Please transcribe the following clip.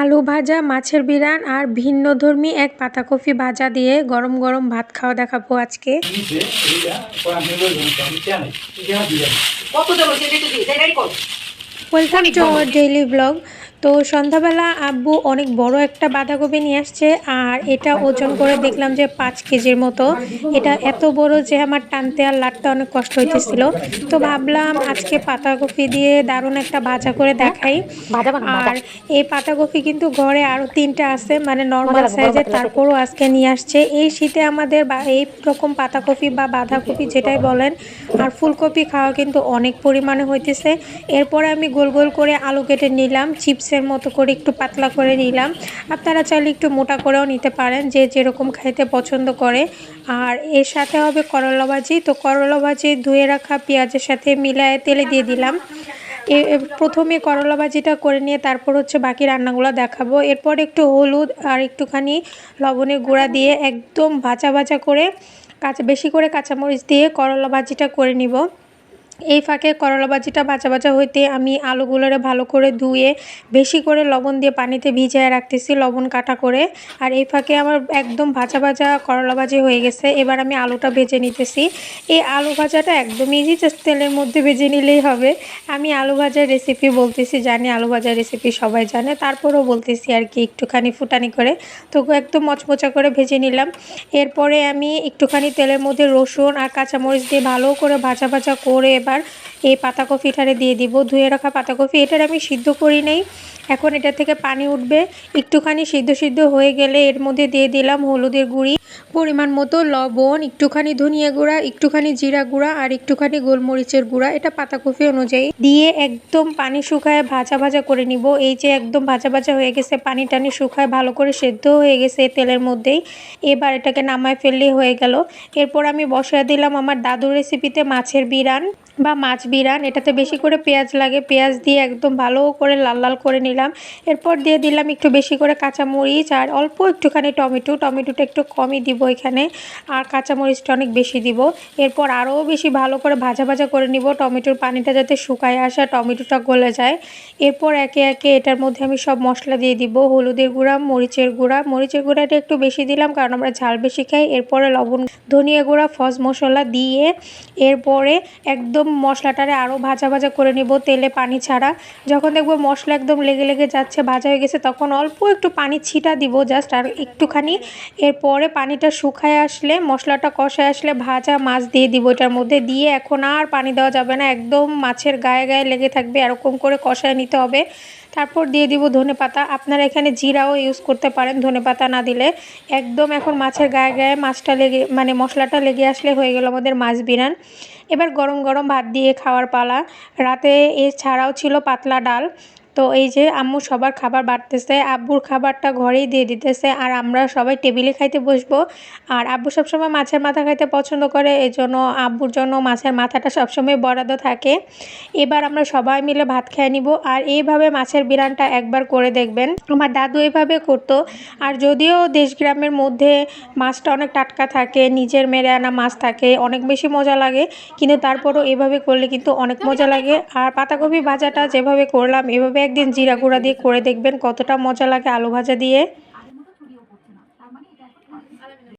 আলু ভাজা মাছের বিরান আর ভিন্নধর্মী এক পাতাকপি ভাজা দিয়ে গরম গরম ভাত খাওয়া দেখাবো আজকে। Welcome to our daily blog. তো সন্ধ্যাবেলা আব্বু অনেক বড় একটা বাঁধাকপি নিয়ে আসছে আর এটা ওজন করে দেখলাম যে পাঁচ কেজির মতো। এটা এত বড় যে আমার টানতে আর লাটতে অনেক কষ্ট হইতেছিল। তো ভাবলাম আজকে পাতাকপি দিয়ে দারুণ একটা ভাজা করে দেখাই। আর এই পাতাকপি কিন্তু ঘরে আরও তিনটা আছে মানে নর্মাল সাইজের তারপরও আজকে নিয়ে আসছে। এই শীতে আমাদের বা এই রকম পাতাকপি বা বাঁধাকপি যেটাই বলেন আর ফুলকপি খাওয়া কিন্তু অনেক পরিমাণে হইতেছে। এরপরে আমি গোল গোল করে আলু কেটে নিলাম চিপসের মতো করে একটু পাতলা করে নিলাম। আপনারা চাইলে একটু মোটা করেও নিতে পারেন, যে যেরকম খাইতে পছন্দ করে। আর এর সাথে হবে করলা ভাজি। তো করলা ভাজি ধুয়ে রাখা পেঁয়াজের সাথে মিলায়ে তেলে দিয়ে দিলাম। এ- প্রথমে করলা ভাজিটা করে নিয়ে তারপর হচ্ছে বাকি রান্নাগুলো দেখাবো। এরপর একটু হলুদ আর একটুখানি লবণের গুঁড়া দিয়ে একদম ভাজা ভাজা করে কাঁচা, বেশি করে কাঁচামরিচ দিয়ে করলা ভাজিটা করে নিব। এই ফাঁকে করলা ভাজিটা ভাজা ভাজা হইতে আমি আলুগুলোরে ভালো করে ধুয়ে, বেশি করে লবণ দিয়ে পানিতে ভিজিয়ে রাখতেছি লবণ কাটা করে। আর এই ফাঁকে আমার একদম ভাজা ভাজা করলা ভাজি হয়ে গেছে। এবার আমি আলুটা ভেজে নিতেছি। এই আলু ভাজাটা একদম ইজি জাস্ট তেলের মধ্যে ভেজে নিলেই হবে। আমি আলু ভাজার রেসিপি বলতেছি, জানি আলু ভাজার রেসিপি সবাই জানে। তারপরেও বলতেছি আর কি একটুখানি ফুটানি করে। তো একদম মচমচা করে ভেজে নিলাম। এরপরে আমি একটুখানি তেলের মধ্যে রসুন আর কাঁচামরিচ দিয়ে ভালো করে ভাজা ভাজা করে এবার এই পাতাকপিটারে দিয়ে দিব। ধুয়ে রাখা পাতাকপি এটার আমি সিদ্ধ করি নাই। এখন এটা থেকে পানি উঠবে। একটুখানি সিদ্ধ সিদ্ধ হয়ে গেলে এর মধ্যে দিয়ে দিলাম হলুদের গুঁড়ি। পরিমাণ মতো লবণ, একটুখানি ধনিয়া গুঁড়া, একটুখানি জিরা গুঁড়া আর একটুখানি গোলমরিচের গুঁড়া। এটা পাতাকপি অনুযায়ী দিয়ে একদম পানি শুকায় ভাজা ভাজা করে নিব। এই যে একদম ভাজা ভাজা হয়ে গেছে, পানি টানি শুকায় ভালো করে সেদ্ধ হয়ে গেছে তেলের মধ্যেই। এবার এটাকে নামায় ফেললেই হয়ে গেল। এরপর আমি বসায় দিলাম আমার দাদুর রেসিপিতে মাছের বিরান বা মাছ বিরান, এটাতে বেশি করে পেঁয়াজ লাগে। পেঁয়াজ দিয়ে একদম ভালো করে লাল লাল করে নিলাম। এরপর দিয়ে দিলাম একটু বেশি করে কাঁচামরিচ আর অল্প একটুখানি টমেটো। টমেটোটা একটু কমই দিব এখানে আর কাঁচামরিচটা অনেক বেশি দিব। এরপর আরও বেশি ভালো করে ভাজা ভাজা করে নিব। টমেটোর পানিটা যাতে শুকায় আসে টমেটোটা গলে যায়। এরপর একে একে এটার মধ্যে আমি সব মশলা দিয়ে দিব। হলুদের গুঁড়া, মরিচের গুঁড়া। মরিচের গুঁড়াটা একটু বেশি দিলাম কারণ আমরা ঝাল বেশি খাই। এরপরে লবণ, ধনিয়া গুঁড়া, ফজ মশলা দিয়ে এরপরে একদম মশলাটারে আরও ভাজা ভাজা করে নিব, তেলে পানি ছাড়া। যখন দেখব মশলা একদম লেগে লেগে যাচ্ছে, ভাজা হয়ে গেছে, তখন অল্প একটু পানি ছিটা দিব জাস্ট আর একটুখানি। এরপরে পানিটা শুকায় আসলে, মশলাটা কষায় আসলে ভাজা মাছ দিয়ে দিব এটার মধ্যে। দিয়ে এখন আর পানি দেওয়া যাবে না, একদম মাছের গায়ে গায়ে লেগে থাকবে, এরকম করে কষায় নিতে হবে। তারপর দিয়ে দিব ধনে পাতা। আপনারা এখানে জিরাও ইউজ করতে পারেন ধনে পাতা না দিলে। একদম এখন মাছের গায়ে গায়ে মাছটা লেগে মানে মশলাটা লেগে আসলে হয়ে গেল আমাদের মাছ বিরান। এবার গরম গরম ভাত দিয়ে খাওয়ার পালা। রাতে এছাড়াও ছিল পাতলা ডাল। তো এই যে আম্মু সবার খাবার বাড়তেছে আব্বুর খাবারটা ঘরেই দিয়ে দিতেছে আর আমরা সবাই টেবিলে খাইতে বসবো। আর আব্বু সবসময় মাছের মাথা খাইতে পছন্দ করে এই জন্য আব্বুর জন্য মাছের মাথাটা সবসময় বরাদ্দ থাকে। এবার আমরা সবাই মিলে ভাত খেয়ে নিব আর এইভাবে মাছের বিরানটা একবার করে দেখবেন। আমার দাদু এইভাবে করতো আর যদিও দেশ গ্রামের মধ্যে মাছটা অনেক টাটকা থাকে নিজের মেরে আনা মাছ থাকে অনেক বেশি মজা লাগে কিন্তু তারপরও এভাবে করলে কিন্তু অনেক মজা লাগে। আর পাতাকপি ভাজাটা যেভাবে করলাম এভাবে একদিন জিরা গুঁড়া দিয়ে করে দেখবেন কতটা মজা লাগে আলু ভাজা দিয়ে।